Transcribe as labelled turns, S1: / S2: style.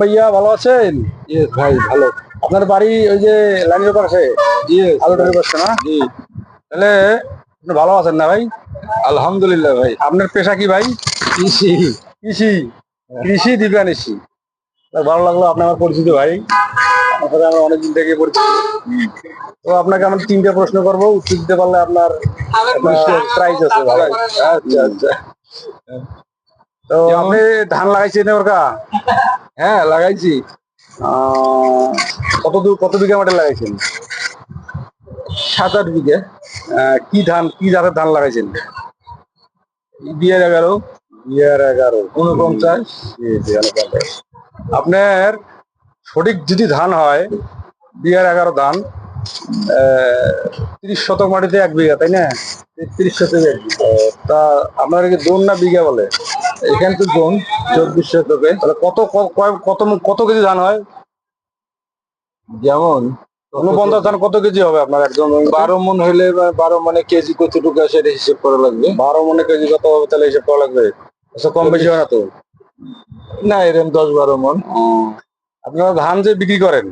S1: ভাইয়া ভালো আছেন?
S2: ইয়েস ভাই ভালো।
S1: আপনার বাড়ি ওই যে লাইনের পাশে?
S2: ইয়েস
S1: পাশে না?
S2: জি।
S1: তাহলে আপনি ভালো আছেন না ভাই?
S2: আলহামদুলিল্লাহ ভাই।
S1: আপনার পেশা কি ভাই?
S2: কৃষি।
S1: কৃষি। কৃষি দিব্যানিসি ভালো লাগল আপনি আমার পরিচিত ভাই। আপনার আমরা অনেকদিন থেকে পরিচিত। তো আপনাকে আমি তিনটা প্রশ্ন করব। উত্তর দিতে পারলে আপনার প্রাইজ আছে ভাই।
S2: আচ্ছা আচ্ছা।
S1: তো আপনি ধান লাগাইছেন ওর কা?
S2: হ্যাঁ লাগাইছি।
S1: আহ, কত দূর কত বিঘা মাঠে লাগাইছেন?
S2: সাত আট বিঘে
S1: কি ধান কি জাতের ধান লাগাইছেন?
S2: বিয়ার এগারো।
S1: বিয়ার এগারো
S2: উনপঞ্চাশ
S1: আপনার সঠিক যদি ধান হয় বিয়ার এগারো ধান। তিরিশ শতক মাটিতে এক বিঘা তাই না?
S2: তেত্রিশ শতক এক বিঘা।
S1: তা আপনার কি দোন না বিঘা বলে?
S2: এখানে তো জোন চব্বিশ শতকে।
S1: তাহলে কত কত কত কেজি ধান হয়?
S2: যেমন
S1: উনপঞ্চাশ ধান কত কেজি হবে আপনার একজন
S2: বারো মন হইলে বারো মানে কেজি কতটুকু সেটা হিসেব করা লাগবে।
S1: বারো মনে কেজি কত হবে তাহলে হিসেব করা লাগবে? আচ্ছা কম বেশি হয় না তো?
S2: না এরকম দশ বারো মন।
S1: আপনারা ধান যে বিক্রি করেন